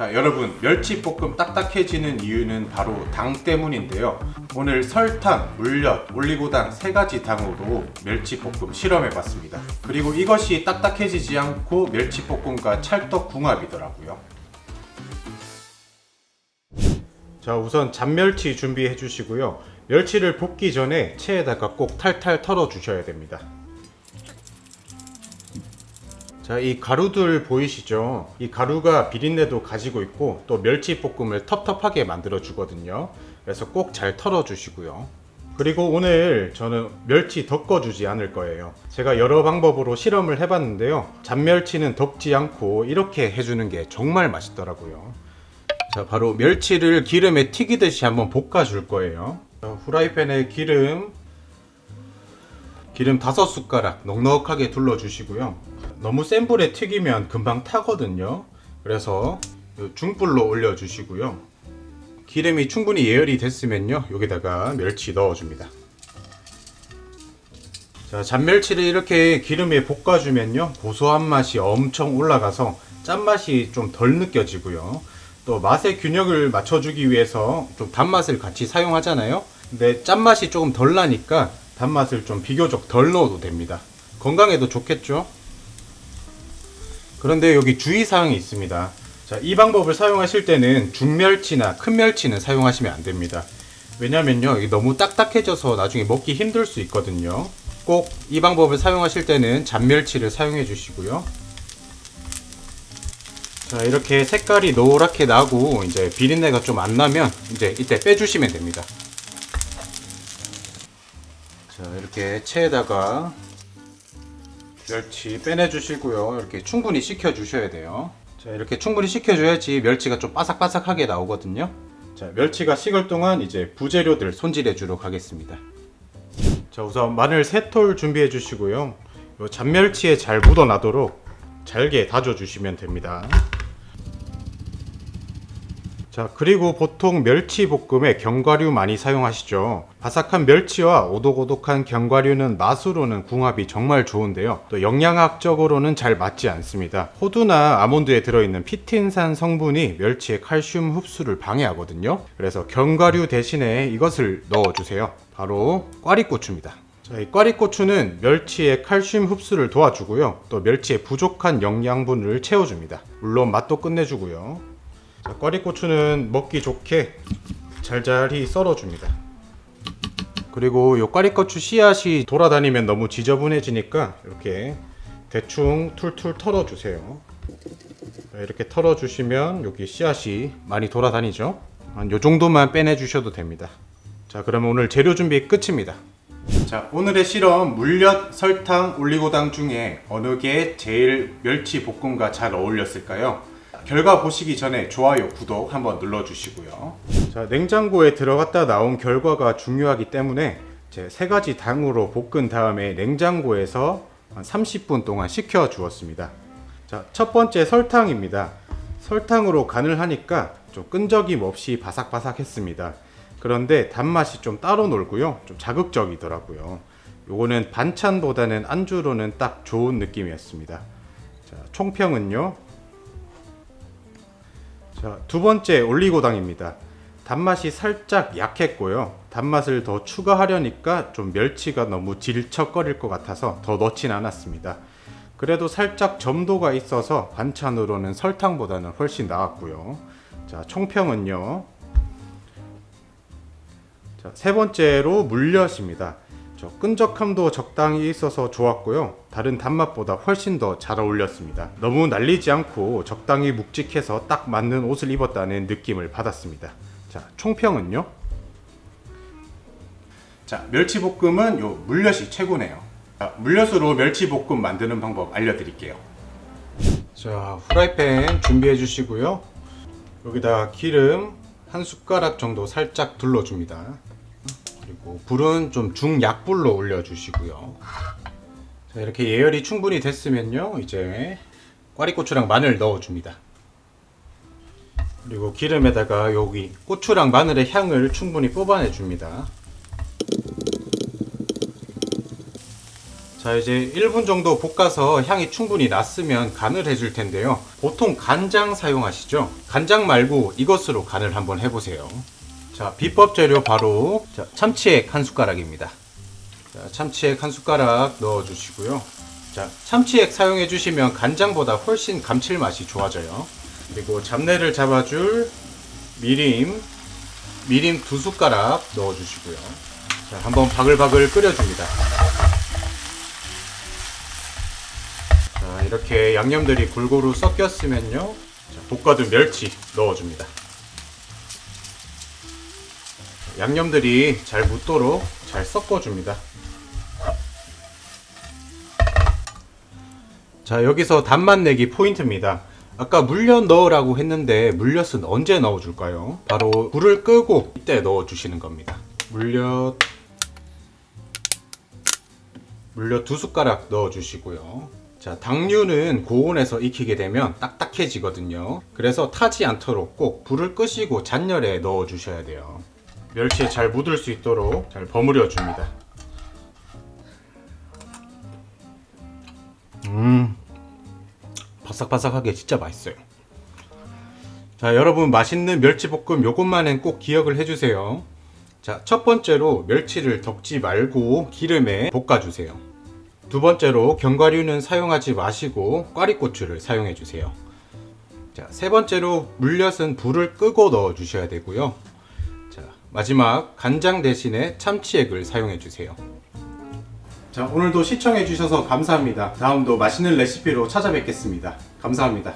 자 여러분 멸치볶음 딱딱해지는 이유는 바로 당 때문인데요. 오늘 설탕, 물엿, 올리고당 세 가지 당으로 멸치볶음 실험해 봤습니다. 그리고 이것이 딱딱해지지 않고 멸치볶음과 찰떡궁합이더라고요. 자 우선 잡멸치 준비해 주시고요. 멸치를 볶기 전에 체에다가 꼭 탈탈 털어 주셔야 됩니다 자, 이 가루들 보이시죠? 이 가루가 비린내도 가지고 있고 또 멸치 볶음을 텁텁하게 만들어 주거든요. 그래서 꼭 잘 털어 주시고요. 그리고 오늘 저는 멸치 덮어 주지 않을 거예요. 제가 여러 방법으로 실험을 해봤는데요. 잡멸치는 덮지 않고 이렇게 해주는 게 정말 맛있더라고요. 자, 바로 멸치를 기름에 튀기듯이 한번 볶아 줄 거예요. 자, 후라이팬에 기름, 기름 다섯 숟가락 넉넉하게 둘러 주시고요. 너무 센 불에 튀기면 금방 타거든요. 그래서 요 중불로 올려 주시고요. 기름이 충분히 예열이 됐으면요. 여기다가 멸치 넣어 줍니다. 자, 잡멸치를 이렇게 기름에 볶아 주면요. 고소한 맛이 엄청 올라가서 짠맛이 좀 덜 느껴지고요. 또 맛의 균형을 맞춰주기 위해서 좀 단맛을 같이 사용하잖아요. 근데 짠맛이 조금 덜 나니까 단맛을 좀 비교적 덜 넣어도 됩니다. 건강에도 좋겠죠? 그런데 여기 주의사항이 있습니다. 자, 이 방법을 사용하실 때는 중멸치나 큰 멸치는 사용하시면 안 됩니다. 왜냐면요, 너무 딱딱해져서 나중에 먹기 힘들 수 있거든요. 꼭 이 방법을 사용하실 때는 잡멸치를 사용해 주시고요. 자, 이렇게 색깔이 노랗게 나고 이제 비린내가 좀 안 나면 이제 이때 빼주시면 됩니다. 자, 이렇게 체에다가 멸치 빼내 주시고요. 이렇게 충분히 식혀 주셔야 돼요. 자, 이렇게 충분히 식혀 줘야지 멸치가 좀 바삭바삭하게 나오거든요. 자, 멸치가 식을 동안 이제 부재료들 손질해 주러 가겠습니다. 자, 우선 마늘 3톨 준비해 주시고요. 요 잡멸치에 잘 묻어 나도록 잘게 다져 주시면 됩니다. 자, 그리고 보통 멸치 볶음에 견과류 많이 사용하시죠. 바삭한 멸치와 오독오독한 견과류는 맛으로는 궁합이 정말 좋은데요. 또 영양학적으로는 잘 맞지 않습니다. 호두나 아몬드에 들어있는 피틴산 성분이 멸치의 칼슘 흡수를 방해하거든요. 그래서 견과류 대신에 이것을 넣어주세요. 바로 꽈리고추입니다. 자, 이 꽈리고추는 멸치의 칼슘 흡수를 도와주고요. 또 멸치의 부족한 영양분을 채워줍니다. 물론 맛도 끝내주고요. 자, 꽈리고추는 먹기 좋게 잘잘히 썰어줍니다. 그리고 요 꽈리고추 씨앗이 돌아다니면 너무 지저분해지니까 이렇게 대충 툴툴 털어주세요. 자, 이렇게 털어주시면 여기 씨앗이 많이 돌아다니죠. 한 요 정도만 빼내주셔도 됩니다. 자, 그러면 오늘 재료 준비 끝입니다. 자, 오늘의 실험 물엿, 설탕, 올리고당 중에 어느 게 제일 멸치 볶음과 잘 어울렸을까요? 결과 보시기 전에 좋아요, 구독 한번 눌러주시고요. 자, 냉장고에 들어갔다 나온 결과가 중요하기 때문에 제세 가지 당으로 볶은 다음에 냉장고에서 한 30분 동안 식혀 주었습니다. 자, 첫 번째 설탕입니다. 설탕으로 간을 하니까 좀 끈적임 없이 바삭바삭했습니다. 그런데 단맛이 좀 따로 놀고요. 좀 자극적이더라고요. 요거는 반찬보다는 안주로는 딱 좋은 느낌이었습니다. 자, 총평은요. 자, 두 번째 올리고당입니다. 단맛이 살짝 약했고요. 단맛을 더 추가하려니까 좀 멸치가 너무 질척거릴 것 같아서 더 넣진 않았습니다. 그래도 살짝 점도가 있어서 반찬으로는 설탕보다는 훨씬 나았고요. 자, 총평은요. 자, 세 번째로 물엿입니다. 저 끈적함도 적당히 있어서 좋았고요. 다른 단맛보다 훨씬 더 잘 어울렸습니다. 너무 날리지 않고 적당히 묵직해서 딱 맞는 옷을 입었다는 느낌을 받았습니다. 자, 총평은요? 자, 멸치볶음은 요 물엿이 최고네요. 자, 물엿으로 멸치볶음 만드는 방법 알려드릴게요. 자, 후라이팬 준비해 주시고요. 여기다 기름 한 숟가락 정도 살짝 둘러줍니다. 그리고 불은 좀 중약불로 올려주시고요. 자, 이렇게 예열이 충분히 됐으면요. 이제 꽈리고추랑 마늘 넣어줍니다. 그리고 기름에다가 여기 고추랑 마늘의 향을 충분히 뽑아내 줍니다. 자 이제 1분 정도 볶아서 향이 충분히 났으면 간을 해줄 텐데요. 보통 간장 사용하시죠? 간장 말고 이것으로 간을 한번 해보세요. 자 비법 재료 바로 자, 참치액 한 숟가락입니다. 자, 참치액 한 숟가락 넣어 주시고요. 자 참치액 사용해 주시면 간장보다 훨씬 감칠맛이 좋아져요. 그리고 잡내를 잡아줄 미림 미림 두 숟가락 넣어 주시고요. 자 한번 바글바글 끓여줍니다. 자, 이렇게 양념들이 골고루 섞였으면요. 자, 볶아둔 멸치 넣어줍니다. 양념들이 잘 묻도록 잘 섞어줍니다. 자, 여기서 단맛 내기 포인트입니다. 아까 물엿 넣으라고 했는데 물엿은 언제 넣어줄까요? 바로 불을 끄고 이때 넣어주시는 겁니다. 물엿 물엿 두 숟가락 넣어주시고요. 자, 당류는 고온에서 익히게 되면 딱딱해지거든요. 그래서 타지 않도록 꼭 불을 끄시고 잔열에 넣어주셔야 돼요. 멸치에 잘 묻을 수 있도록 잘 버무려 줍니다. 음, 바삭바삭하게 진짜 맛있어요. 자, 여러분 맛있는 멸치볶음 요것만은 꼭 기억을 해주세요. 자, 첫 번째로 멸치를 덮지 말고 기름에 볶아주세요. 두 번째로 견과류는 사용하지 마시고 꽈리고추를 사용해 주세요. 자, 세 번째로 물엿은 불을 끄고 넣어 주셔야 되고요. 자, 마지막 간장 대신에 참치액을 사용해 주세요. 자, 오늘도 시청해 주셔서 감사합니다. 다음도 맛있는 레시피로 찾아뵙겠습니다. 감사합니다.